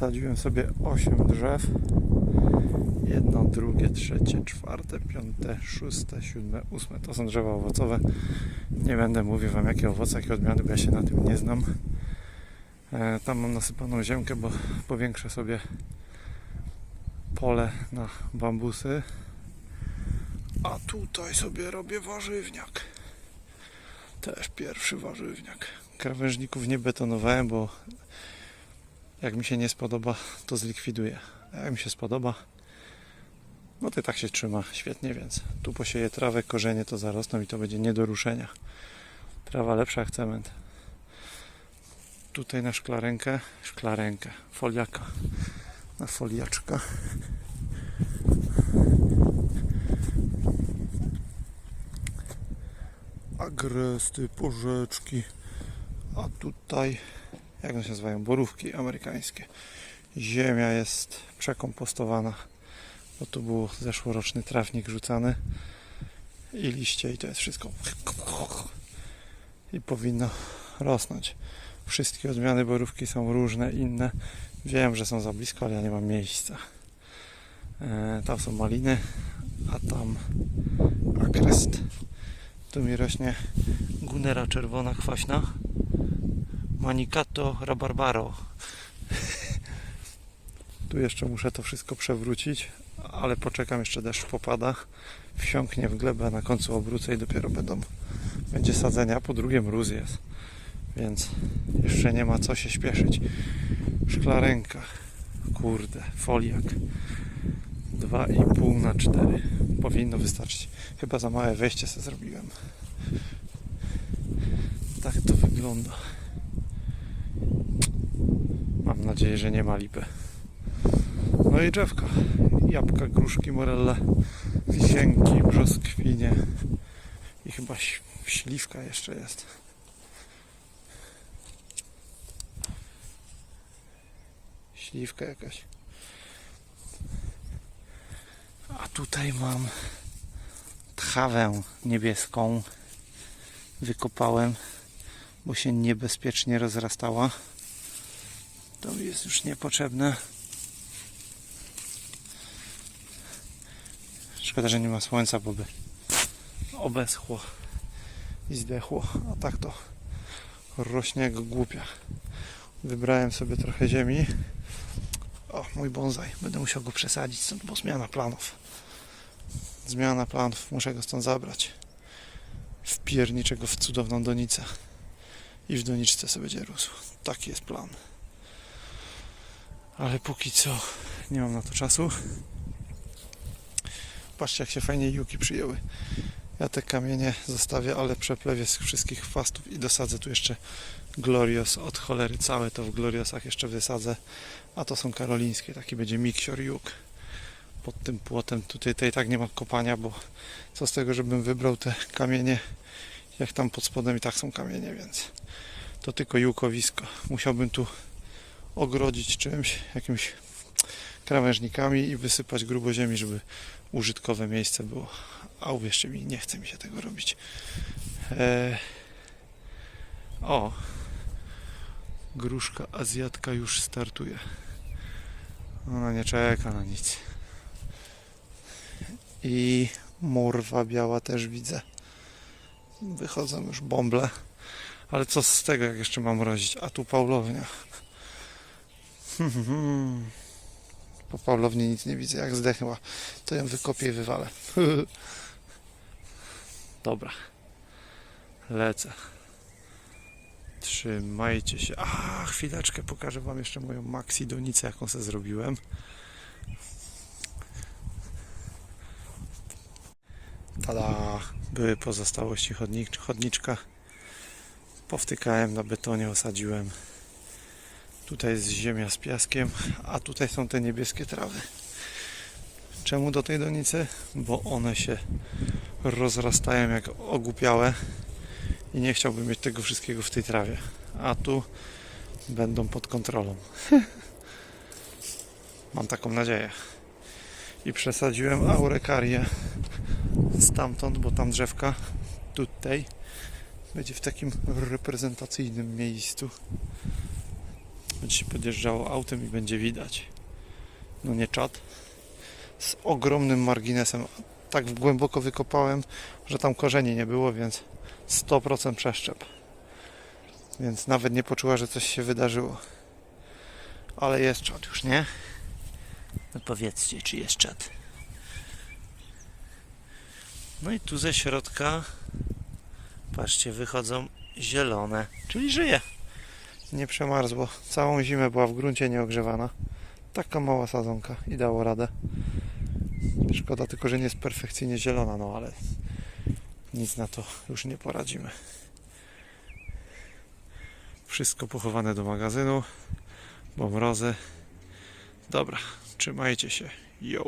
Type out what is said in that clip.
Siemano. Wsadziłem sobie 8 drzew. Jedno, drugie, trzecie, czwarte, piąte, szóste, siódme, ósme. To są drzewa owocowe. Nie będę mówił Wam jakie owoce, jakie odmiany, bo ja się na tym nie znam. E, tam mam nasypaną ziemkę, bo powiększę sobie pole na bambusy. A tutaj sobie robię warzywniak. Też pierwszy warzywniak. Krawężników nie betonowałem, bo jak mi się nie spodoba, to zlikwiduję. Jak mi się spodoba, no to i tak się trzyma świetnie, więc tu posieję trawę, korzenie to zarosną i to będzie nie do ruszenia. Trawa lepsza jak cement. Tutaj na szklarenkę, szklarenkę, foliaka, na foliaczka. Agresty, porzeczki, a tutaj, jak one się nazywają, borówki amerykańskie. Ziemia jest przekompostowana, bo tu był zeszłoroczny trawnik rzucany i liście i to jest wszystko i powinno rosnąć. Wszystkie odmiany borówki są różne, inne. Wiem, że są za blisko, ale ja nie mam miejsca. E, tam są maliny, a tam agrest. Tu mi rośnie gunera czerwona kwaśna. Manicato rabarbaro. Tu jeszcze muszę to wszystko przewrócić, ale poczekam, jeszcze deszcz popada. Wsiąknie w glebę, na końcu obrócę i dopiero będą, będzie sadzenia. Po drugie mróz jest, więc jeszcze nie ma co się śpieszyć. Szklarenka, kurde, foliak. 2,5 na 4 powinno wystarczyć. Chyba za małe wejście sobie zrobiłem. Tak to wygląda. Nadzieję, że nie ma lipy. No i drzewka. Jabłka, gruszki, morelle, wisienki, brzoskwinie i chyba śliwka jeszcze jest. Śliwka jakaś. A tutaj mam trawę niebieską. Wykopałem, bo się niebezpiecznie rozrastała. To mi jest już niepotrzebne. Szkoda, że nie ma słońca, bo by obeschło i zdechło. A tak to rośnie jak głupia. Wybrałem sobie trochę ziemi. O, mój bonsai. Będę musiał go przesadzić stąd, bo zmiana planów. Zmiana planów. Muszę go stąd zabrać. Wpierniczę go w cudowną donicę. I w doniczce sobie będzie rósł. Taki jest plan. Ale póki co nie mam na to czasu. Patrzcie jak się fajnie juki przyjęły. Ja te kamienie zostawię, ale przeplewię z wszystkich chwastów i dosadzę tu jeszcze Glorios od cholery. Całe to w Gloriosach jeszcze wysadzę. A to są karolińskie. Taki będzie miksior juk. Pod tym płotem tutaj, tutaj tak nie ma kopania, bo co z tego, żebym wybrał te kamienie, jak tam pod spodem i tak są kamienie, więc to tylko jukowisko. Musiałbym tu ogrodzić czymś, jakimś krawężnikami i wysypać grubo ziemi, żeby użytkowe miejsce było. A uwierzcie mi, nie chce mi się tego robić. Eee... O! Gruszka azjatka już startuje. Ona nie czeka na nic. I morwa biała też widzę. Wychodzą już bąble. Ale co z tego, jak jeszcze mam mrozić? A tu Paulownia. Po Paulowni nic nie widzę. Jak zdechła, to ją wykopię i wywalę. Dobra. Lecę. Trzymajcie się. A, chwileczkę pokażę Wam jeszcze moją maxi donicę, jaką sobie zrobiłem. Tada! Były pozostałości chodnik, chodniczka. Powtykałem na betonie, osadziłem. Tutaj jest ziemia z piaskiem, a tutaj są te niebieskie trawy. Czemu do tej donicy? Bo one się rozrastają jak ogłupiałe i nie chciałbym mieć tego wszystkiego w tej trawie. A tu będą pod kontrolą. Mam taką nadzieję. I przesadziłem aurekarię stamtąd, bo tam drzewka tutaj będzie w takim reprezentacyjnym miejscu. Będzie się podjeżdżało autem i będzie widać. No nie czad. Z ogromnym marginesem. Tak głęboko wykopałem, że tam korzeni nie było, więc 100% przeszczep. Więc nawet nie poczuła, że coś się wydarzyło. Ale jest czad już, nie? No powiedzcie, czy jest czad. No i tu ze środka, patrzcie, wychodzą zielone, czyli żyje. Nie przemarzło. Całą zimę była w gruncie nieogrzewana. Taka mała sadzonka i dało radę. Szkoda tylko, że nie jest perfekcyjnie zielona, no ale nic na to już nie poradzimy. Wszystko pochowane do magazynu, bo mrozy. Dobra, trzymajcie się. Yo.